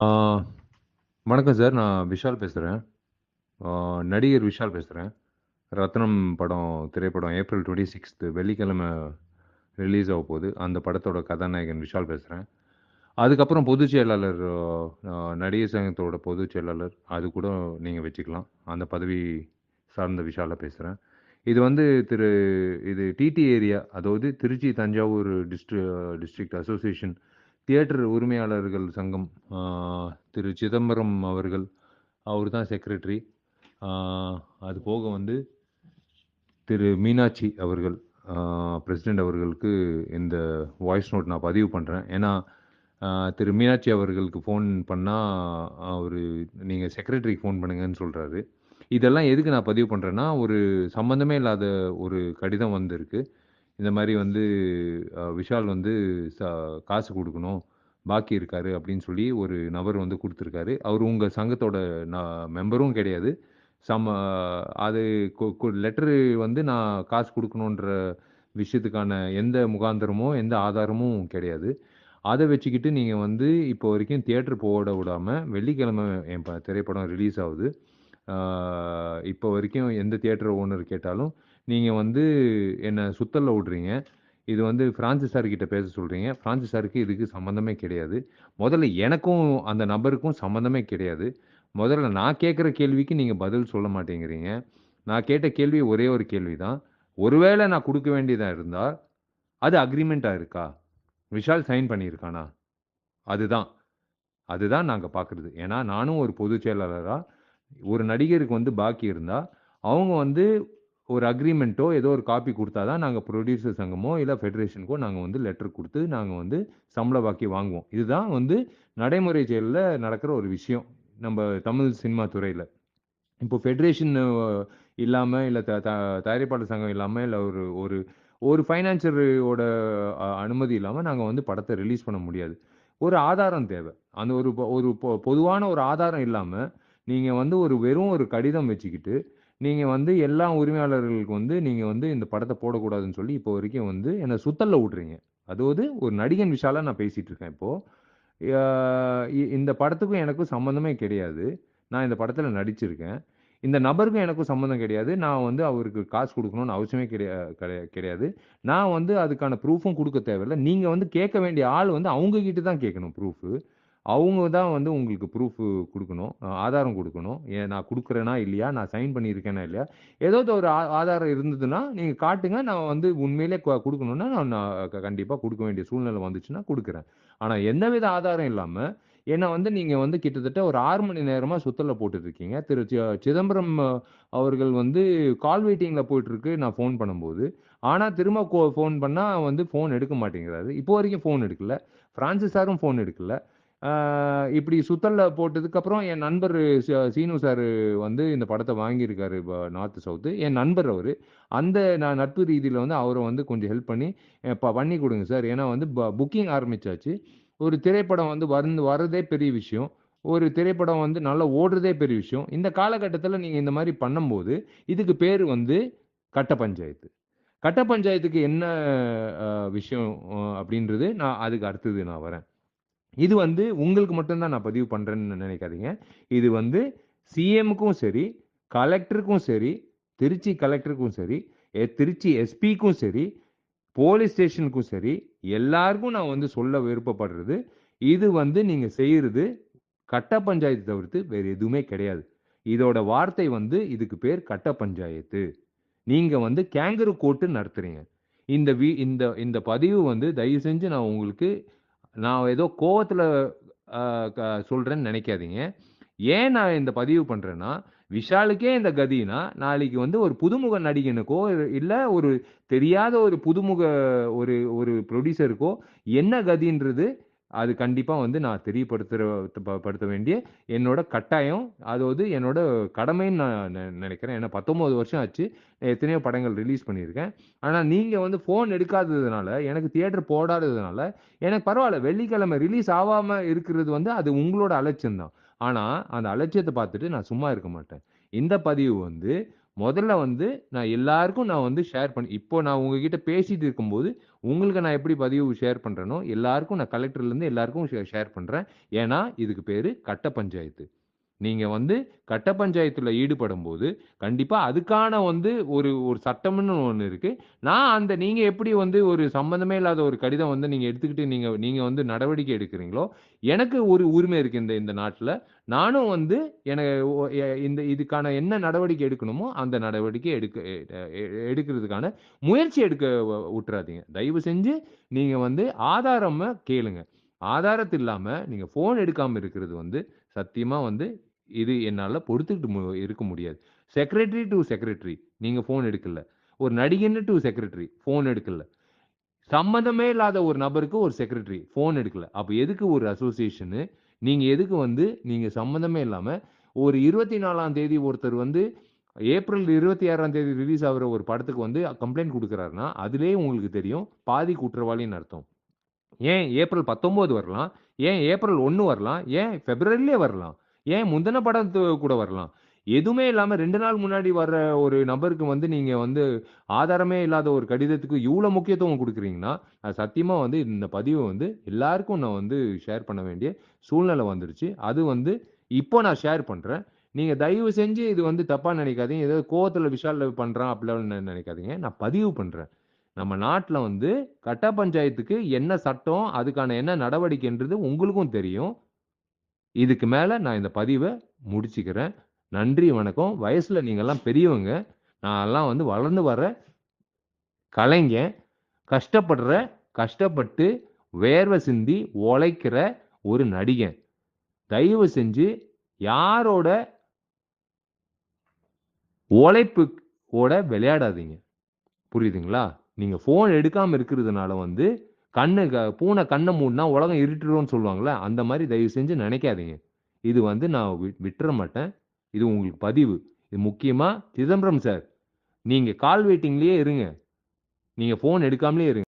ஆ, வணக்கம் சார். நான் விஷால் பேசுறேன். ஆ, நடிகர் விஷால் பேசுறேன். ரத்னம் படம் திரைப்படம் ஏப்ரல் 26த் வெள்ளிக்கிழமை ரிலீஸ் ஆக போகுது. அந்த படத்தோட கதாநாயகன் விஷால் பேசுறேன். அதுக்கப்புறம் பொதுச் செயலாளர் அ நடிகர் சங்கத்தோட பொதுச் செயலாளர். அது கூட நீங்க வச்சுக்கலாம். அந்த பதவி சார்ந்த விஷாலா பேசுறேன். இது வந்து திரு இது டிடி ஏரியா அதாவது Trichy, Thanjavur district district association theatre உரிமையாளர்கள் சங்கம் திரு சிதம்பரம் அவர்கள். அவர் தான் செக்ரட்டரி. அது போக வந்து திரு மீனாட்சி அவர்கள் பிரசிடெண்ட் அவர்களுக்கு இந்த வாய்ஸ் நோட் நான் பதிவு பண்ணுறேன் ஏன்னா, திரு மீனாட்சி அவர்களுக்கு ஃபோன் பண்ணால் அவர் நீங்கள் செக்ரட்டரிக்கு ஃபோன் பண்ணுங்கன்னு சொல்கிறாரு இதெல்லாம் எதுக்கு நான் பதிவு பண்ணுறேன்னா ஒரு சம்மந்தமே இல்லாத ஒரு கடிதம் வந்திருக்கு. இந்த மாதிரி வந்து விஷால் வந்து ச காசு கொடுக்கணும் பாக்கி இருக்காரு அப்படின்னு சொல்லி ஒரு நபர் வந்து கொடுத்துருக்காரு அவர் உங்கள் சங்கத்தோட நான் மெம்பரும் கிடையாது. சம அது கு லெட்டரு வந்து நான் காசு கொடுக்கணுன்ற விஷயத்துக்கான எந்த முகாந்திரமோ, எந்த ஆதாரமும் கிடையாது. அதை வச்சுக்கிட்டு நீங்கள் வந்து இப்போ வரைக்கும் தியேட்டர் போட விடாமல் வெள்ளிக்கிழமை என் ப திரைப்படம் ரிலீஸ் ஆகுது இப்போ வரைக்கும் எந்த தியேட்டர் ஓனர் கேட்டாலும், நீங்கள் வந்து என்னை சுத்தலில் விடுறீங்க. இது வந்து ஃப்ரான்சிஸ் சார்கிட்ட பேச சொல்கிறீங்க ஃப்ரான்சிஸ் சாருக்கு இதுக்கு சம்மந்தமே கிடையாது. முதல்ல எனக்கும் அந்த நபருக்கும் சம்மந்தமே கிடையாது. முதல்ல நான் கேட்குற கேள்விக்கு நீங்கள் பதில் சொல்ல மாட்டேங்கிறீங்க. நான் கேட்ட கேள்வி ஒரே ஒரு கேள்வி தான். ஒருவேளை நான் கொடுக்க வேண்டியதாக இருந்தால் அது அக்ரிமெண்ட்டாக இருக்கா? விஷால் சைன் பண்ணியிருக்கானா? அதுதான். அதுதான் நாங்கள் பார்க்குறது. ஏன்னா, நானும் ஒரு பொதுச் செயலாளராக ஒரு நடிகருக்கு வந்து பாக்கி இருந்தால் அவங்க வந்து ஒரு அக்ரிமெண்ட்டோ ஏதோ ஒரு காப்பி கொடுத்தா தான் நாங்கள் ப்ரொடியூசர் சங்கமோ, இல்லை ஃபெடரேஷனுக்கோ நாங்கள் வந்து லெட்டர் கொடுத்து நாங்கள் வந்து சம்பள பாக்கி வாங்குவோம். இதுதான் வந்து நடைமுறை செயலில் நடக்கிற ஒரு விஷயம். நம்ம தமிழ் சினிமா துறையில் இப்போ ஃபெடரேஷன் இல்லாமல் இல்லை த த தயாரிப்பாளர் சங்கம் இல்லாமல் இல்லை ஒரு ஒரு ஒரு ஃபைனான்சியரோட அனுமதி இல்லாமல் நாங்கள் வந்து படத்தை ரிலீஸ் பண்ண முடியாது. ஒரு ஆதாரம் தேவை அந்த ஒரு ஒரு பொ பொதுவான ஒரு ஆதாரம் இல்லாமல் நீங்கள் வந்து ஒரு வெறும் ஒரு கடிதம் வச்சுக்கிட்டு, நீங்க வந்து எல்லா உரிமையாளர்களுக்கு வந்து நீங்க வந்து இந்த படத்தை போடக்கூடாதுன்னு சொல்லி இப்போ வரைக்கும் வந்து என்னை சுத்தல்ல விட்றீங்க அதாவது ஒரு நடிகன் விஷாலா நான் பேசிட்டு இருக்கேன் இப்போ. இ இந்த படத்துக்கும் எனக்கும் சம்மந்தமே கிடையாது. நான் இந்த படத்தில் நடிச்சிருக்கேன். இந்த நபருக்கும் எனக்கும் சம்மந்தம் கிடையாது. நான் வந்து அவருக்கு காசு கொடுக்கணும்னு அவசியமே கிடையா கிடையாது. நான் வந்து அதுக்கான ப்ரூஃபும் கொடுக்க தேவையில்ல. நீங்கள் வந்து கேட்க வேண்டிய ஆள் வந்து அவங்கக்கிட்ட தான் கேட்கணும் ப்ரூஃபு. அவங்க தான் வந்து உங்களுக்கு ப்ரூஃப் கொடுக்கணும் ஆதாரம் கொடுக்கணும் ஏன் நான் கொடுக்குறேனா இல்லையா? நான் சைன் பண்ணியிருக்கேனா இல்லையா? ஏதாவது ஒரு ஆதாரம் இருந்ததுன்னா, நீங்கள் காட்டுங்க. நான் வந்து உண்மையிலே கொடுக்கணும்னா நான் நான் க வேண்டிய சூழ்நிலை வந்துச்சுன்னா கொடுக்குறேன் ஆனால் எந்த எந்தவித ஆதாரம் இல்லாமல் ஏன்னா வந்து நீங்கள் வந்து கிட்டத்தட்ட ஒரு ஆறு மணி நேரமாக சுத்தலில் போட்டுட்ருக்கீங்க திரு சிதம்பரம் அவர்கள் வந்து கால் வெயிட்டிங்கில் போயிட்டுருக்கு நான் ஃபோன் பண்ணும்போது. ஆனால் திரும்ப கோ ஃபோன் பண்ணால் வந்து ஃபோன் எடுக்க மாட்டேங்கிறாரு. இப்போ வரைக்கும் ஃபோன் எடுக்கல. பிரான்சிஸ் சாரும் ஃபோன் எடுக்கல. இப்படி சுத்தல்ல போட்டதுக்கப்புறம் என் நண்பர் சீனு சார் வந்து இந்த படத்தை வாங்கியிருக்காரு ப நார்த், சவுத்து. என் நண்பர் அவர் அந்த நான் நட்பு ரீதியில் வந்து அவரை வந்து கொஞ்சம் ஹெல்ப் பண்ணி, ப பண்ணி கொடுங்க சார். ஏன்னா வந்து ப புக்கிங் ஆரம்பிச்சாச்சு. ஒரு திரைப்படம் வந்து வந்து வரதே பெரிய விஷயம். ஒரு திரைப்படம் வந்து நல்லா ஓடுறதே பெரிய விஷயம். இந்த காலகட்டத்தில் நீங்கள் இந்த மாதிரி பண்ணும்போது, இதுக்கு பேர் வந்து கட்ட பஞ்சாயத்து. கட்ட பஞ்சாயத்துக்கு என்ன விஷயம் அப்படின்றது நான் அதுக்கு அடுத்தது நான் வரேன். இது வந்து உங்களுக்கு மட்டும்தான் நான் பதிவு பண்றேன்னு நினைக்காதீங்க. இது வந்து சிஎம்க்கும் சரி, கலெக்டருக்கும் சரி, திருச்சி கலெக்டருக்கும் சரி, திருச்சி எஸ்பிக்கும் சரி, போலீஸ் ஸ்டேஷனுக்கும் சரி, எல்லாருக்கும் நான் வந்து சொல்ல விருப்பப்படுறது, இது வந்து நீங்க செய்கிறது கட்ட பஞ்சாயத்து தவிர்த்து வேற எதுவுமே கிடையாது. இதோட வார்த்தை வந்து இதுக்கு பேர் கட்ட பஞ்சாயத்து. நீங்க வந்து கேங்கரு கோட்டு நடத்துறீங்க. இந்த வி இந்த இந்த பதிவு வந்து தயவு செஞ்சு நான் உங்களுக்கு நான் ஏதோ கோவத்தில் சொல்கிறேன்னு க ஏன் நான் இந்த பதிவு பண்ணுறேன்னா விஷாலுக்கே இந்த கதினா நாளைக்கு வந்து ஒரு புதுமுக நடிகனுக்கோ, இல்லை ஒரு தெரியாத ஒரு புதுமுக ஒரு ஒரு ப்ரொடியூசருக்கோ என்ன கதின்றது, அது கண்டிப்பாக வந்து நான் தெரியப்படுத்துகிற ப படுத்த வேண்டிய என்னோட கட்டாயம். அது வந்து என்னோட கடமைன்னு நான் நினைக்கிறேன் ஏன்னா 19 வருஷம் ஆச்சு. எத்தனையோ படங்கள் ரிலீஸ் பண்ணியிருக்கேன். ஆனால் நீங்கள் வந்து ஃபோன் எடுக்காததுனால, எனக்கு தியேட்டர் போடாததுனால, எனக்கு பரவாயில்ல வெள்ளிக்கிழமை ரிலீஸ் ஆகாமல் இருக்கிறது வந்து அது உங்களோட அலட்சியம் தான். ஆனால் அந்த அலட்சியத்தை பார்த்துட்டு நான் சும்மா இருக்க மாட்டேன். இந்த பதிவு வந்து முதல்ல வந்து நான் எல்லாருக்கும் நான் வந்து ஷேர் பண்ணி இப்போ நான் உங்ககிட்ட பேசிட்டு இருக்கும்போது உங்களுக்கு நான் எப்படி பதிவு ஷேர் பண்ணுறேனோ எல்லாருக்கும் நான் கலெக்டர்லேருந்து எல்லாருக்கும் ஷேர் பண்ணுறேன் ஏன்னா இதுக்கு பேர் கட்ட பஞ்சாயத்து. நீங்கள் வந்து கட்ட பஞ்சாயத்தில் ஈடுபடும் போது கண்டிப்பாக அதுக்கான வந்து ஒரு ஒரு சட்டம்னு ஒன்று இருக்குது நான் அந்த நீங்கள் எப்படி வந்து ஒரு சம்மந்தமே இல்லாத ஒரு கடிதம் வந்து நீங்கள் எடுத்துக்கிட்டு நீங்கள் நீங்கள் வந்து நடவடிக்கை எடுக்கிறீங்களோ எனக்கு ஒரு உரிமை இருக்குது இந்த இந்த நாட்டில். நானும் வந்து எனக்கு இந்த இதுக்கான என்ன நடவடிக்கை எடுக்கணுமோ அந்த நடவடிக்கை எடுக்க எடுக்கிறதுக்கான முயற்சி எடுக்க வ- விட்டுறாதீங்க தயவு செஞ்சு நீங்கள் வந்து ஆதாரமாக கேளுங்க. ஆதாரத்து இல்லாமல் நீங்கள் ஃபோன் எடுக்காமல் இருக்கிறது வந்து சத்தியமாக வந்து இது என்னால் பொறுத்துக்கிட்டு இருக்க முடியாது. செக்ரட்டரி டு செக்ரட்டரி நீங்கள் ஃபோன் எடுக்கல. ஒரு நடிகன்னு டு செக்ரட்டரி ஃபோன் எடுக்கல. சம்மந்தமே இல்லாத ஒரு நபருக்கு ஒரு செக்ரட்டரி ஃபோன் எடுக்கல. அப்போ எதுக்கு ஒரு அசோசியேஷனு நீங்கள் எதுக்கு வந்து நீங்கள் சம்மந்தமே இல்லாமல் ஒரு இருபத்தி நாலாம் தேதி ஒருத்தர் வந்து ஏப்ரல் இருபத்தி ஆறாம் தேதி ரிலீஸ் ஆகிற ஒரு படத்துக்கு வந்து கம்ப்ளைண்ட் கொடுக்குறாருன்னா அதுலேயே உங்களுக்கு தெரியும் பாதி குற்றவாளின்னு அர்த்தம். ஏன் ஏப்ரல் பத்தொம்போது வரலாம்? ஏன் ஏப்ரல் ஒன்று வரலாம்? ஏன் பிப்ரவரிலே வரலாம்? ஏன் முந்தின படம் கூட வரலாம். எதுவுமே இல்லாம ரெண்டு நாள் முன்னாடி வர்ற ஒரு நபருக்கு வந்து நீங்க வந்து ஆதாரமே இல்லாத ஒரு கடிதத்துக்கு இவ்வளவு முக்கியத்துவம் கொடுக்குறீங்கன்னா அது சத்தியமா வந்து இந்த பதிவை வந்து எல்லாருக்கும் நான் வந்து ஷேர் பண்ண வேண்டிய சூழ்நிலை வந்துருச்சு. அது வந்து இப்போ நான் ஷேர் பண்றேன். நீங்க தயவு செஞ்சு இது வந்து தப்பா நினைக்காதீங்க. ஏதோ கோவத்துல விஷால் பண்றான் அப்படிலாம் நினைக்காதீங்க. நான் பதிவு பண்றேன். நம்ம நாட்டில் வந்து கட்ட பஞ்சாயத்துக்கு என்ன சட்டம் அதுக்கான என்ன நடவடிக்கைன்றது உங்களுக்கும் தெரியும். இதுக்கு மேலே நான் இந்த பதிவை முடிச்சுக்கிறேன். நன்றி வணக்கம். வயசில் நீங்கள்லாம் பெரியவங்க. நான் எல்லாம் வந்து வளர்ந்து வர கலைஞன். கஷ்டப்படுற கஷ்டப்பட்டு வேர்வை சிந்தி உழைக்கிற ஒரு நடிகன். தயவு செஞ்சு யாரோட உழைப்புவோட விளையாடாதீங்க. புரியுதுங்களா? நீங்கள் ஃபோன் எடுக்காமல் இருக்கிறதுனால வந்து கண்ணு க- பூனை கண்ணை மூடினா உலகம் இருட்டுரும்னு சொல்லுவாங்கள்ல அந்த மாதிரி தயவு செஞ்சு நினைக்காதீங்க. இது வந்து நான் வி- விட்டுற மாட்டேன். இது உங்களுக்கு பதிவு. இது முக்கியமாக சிதம்பரம் சார். நீங்கள் கால் வெயிட்டிங்லேயே இருங்க. நீங்கள் ஃபோன் எடுக்காமலே இருங்க.